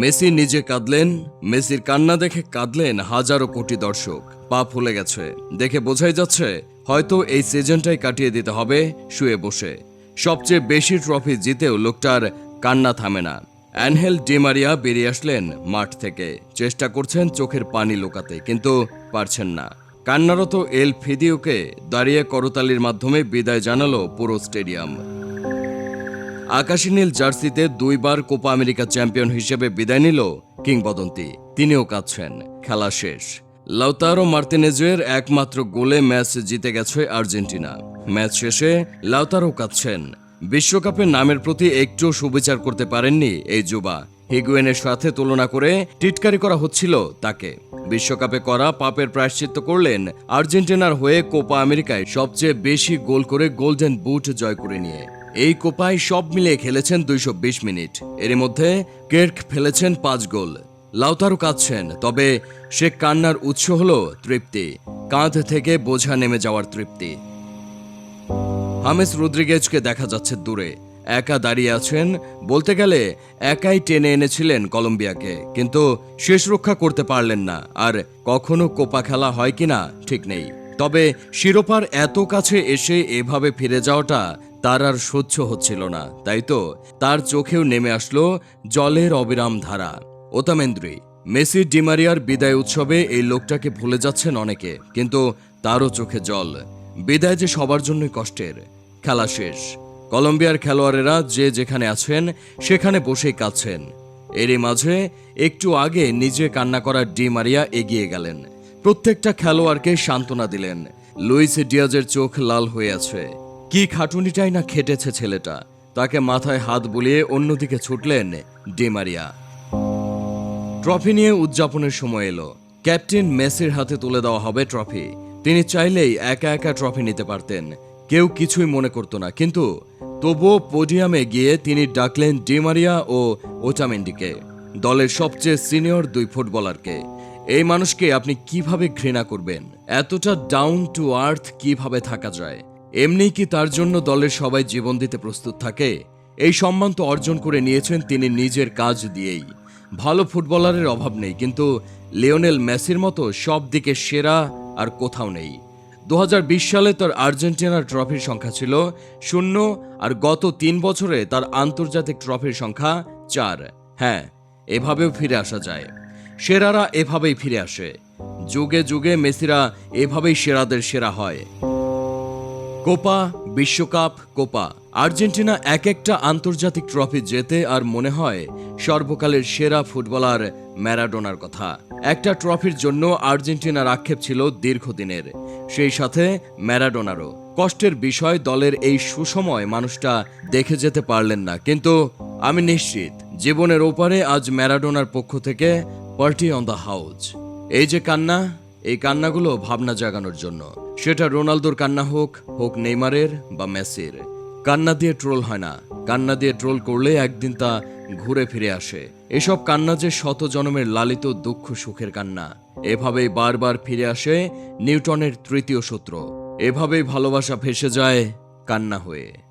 Messi নিজে কাঁদলেন, মেসির কান্না দেখে কাঁদলেন হাজারো কোটি দর্শক। পা ফুলে গেছে। দেখে বোঝাই যাচ্ছে, হয়তো এই সিজনটাই কাটিয়ে দিতে হবে শুয়ে বসে। সবচেয়ে বেশি ট্রফি জিতেও লোকটার কান্না থামে না। অ্যানহেল ডিমারিয়া বেরিয়ে আসলেন মাঠ থেকে। চেষ্টা করছেন চোখের পানি লোকাতে, কিন্তু পারছেন না। কান্নারত এল ফিদিওকে দাঁড়িয়ে করতালির মাধ্যমে বিদায় জানালো পুরো স্টেডিয়াম। আকাশী নীল জার্সিতে দুইবার কোপা আমেরিকা চ্যাম্পিয়ন হিসেবে বিদায় নিল কিংবদন্তি। তিনিও কাঁদছেন। খেলা শেষ। লাউতারো মার্তিনেজের একমাত্র গোলে ম্যাচ জিতে গেছে আর্জেন্টিনা। ম্যাচ শেষে লাউতারো কাঁদছেন। বিশ্বকাপের নামের প্রতি একটু সুবিচার করতে পারেননি এই যুবা। হিগুয়েনের সাথে তুলনা করে টিটকারি করা হচ্ছিল তাকে। বিশ্বকাপে করা পাপের প্রায়শ্চিত্ত করলেন আর্জেন্টিনার হয়ে কোপা আমেরিকায় সবচেয়ে বেশি গোল করে গোল্ডেন বুট জয় করে নিয়ে। এই কোপায় সব মিলিয়ে খেলেছেন দুইশ বিশ মিনিট। এর মধ্যে কের্ক ফেলেছেন পাঁচ গোল। লাউতারও কাঁদছেন, তবে সে কান্নার উৎস হল তৃপ্তি। কাঁধ থেকে বোঝা নেমে যাওয়ার তৃপ্তি। হামেস রুদ্রিগেজকে দেখা যাচ্ছে দূরে। একা দাঁড়িয়ে আছেন, বলতে গেলে একাই টেনে এনেছিলেন কলম্বিয়াকে। কিন্তু শেষ রক্ষা করতে পারলেন না। আর কখনো কোপা খেলা হয় কিনা ঠিক নেই। তবে শিরোপার এত কাছে এসে এভাবে ফিরে যাওয়াটা তার আর সহ্য হচ্ছিল না, তাই তো? তার চোখেও নেমে আসলো জলের অবিরাম ধারা। ওতামেন্দ্রি, মেসি ডিমারিয়ার বিদায় উৎসবে এই লোকটাকে ভুলে যাচ্ছেন অনেকে, কিন্তু তারও চোখে জল। বিদায় যে সবার জন্যই কষ্টের। খেলা শেষ। কলম্বিয়ার খেলোয়াড়েরা যে যেখানে আছেন, সেখানে বসেই কাঁদছেন। এরই মাঝে একটু আগে নিজে কান্না করা ডি মারিয়া এগিয়ে গেলেন। প্রত্যেকটা খেলোয়াড়কে সান্ত্বনা দিলেন। লুইস ডিয়াজের চোখ লাল হয়ে আছে। কি খাটুনিটাই না খেটেছে ছেলেটা। তাকে মাথায় হাত বুলিয়ে অন্যদিকে ছুটলেন ডি মারিয়া। ট্রফি নিয়ে উদযাপনের সময় এলো। ক্যাপ্টেন মেসির হাতে তুলে দেওয়া হবে ট্রফি। তিনি চাইলেই একা একা ট্রফি নিতে পারতেন। কেউ কিছুই মনে করতো না, কিন্তু তবুও পোডিয়ামে গিয়ে তিনি ডাকলেন ডিমারিয়া ও ওটামেন্ডিকে, দলের সবচেয়ে সিনিয়র দুই ফুটবলারকে। এই মানুষকে আপনি কীভাবে ঘৃণা করবেন? এতটা ডাউন টু আর্থ কীভাবে থাকা যায়? এমনি কি তার জন্য দলের সবাই জীবন দিতে প্রস্তুত থাকে? এই সম্মান তো অর্জন করে নিয়েছেন তিনি নিজের কাজ দিয়েই। ভালো ফুটবলারের অভাব নেই, কিন্তু লিওনেল মেসির মতো সব দিকে সেরা আর কোথাও নেই। দু হাজার বিশ সালে তার আর্জেন্টিনার ট্রফির সংখ্যা ছিল শূন্য আর গত তিন বছরে তার আন্তর্জাতিক ট্রফির সংখ্যা চার। হ্যাঁ এভাবেও ফিরে আসা যায়। সেরারা এভাবেই ফিরে আসে। যুগে যুগে মেসিরা এভাবেই সেরাদের সেরা হয়। কোপা, বিশ্বকাপ, কোপা। আর্জেন্টিনা এক একটা আন্তর্জাতিক ট্রফি জেতে আর মনে হয় সর্বকালের সেরা ফুটবলার ম্যারাডোনার কথা। একটা ট্রফির জন্য আর্জেন্টিনার আক্ষেপ ছিল দীর্ঘদিনের। সেই সাথে ম্যারাডোনারও। কষ্টের বিষয়, দলের এই সুসময় মানুষটা দেখে যেতে পারলেন না। কিন্তু আমি নিশ্চিত, জীবনের ওপারে আজ ম্যারাডোনার পক্ষ থেকে পার্টি অন দ্য হাউস এই যে কান্না, এই কান্নাগুলো ভাবনা জাগানোর জন্য। সেটা রোনালদোর কান্না হোক হোক নেইমারের বা মেসির। কান্না দিয়ে ট্রোল হয় না। কান্না দিয়ে ট্রোল করলে একদিন তা ঘুরে ফিরে আসে। এসব কান্না যে শত জনমের লালিত দুঃখ সুখের কান্না। এভাবেই বারবার ফিরে আসে নিউটনের তৃতীয় সূত্র। এভাবেই ভালোবাসা ভেসে যায় কান্না হয়ে।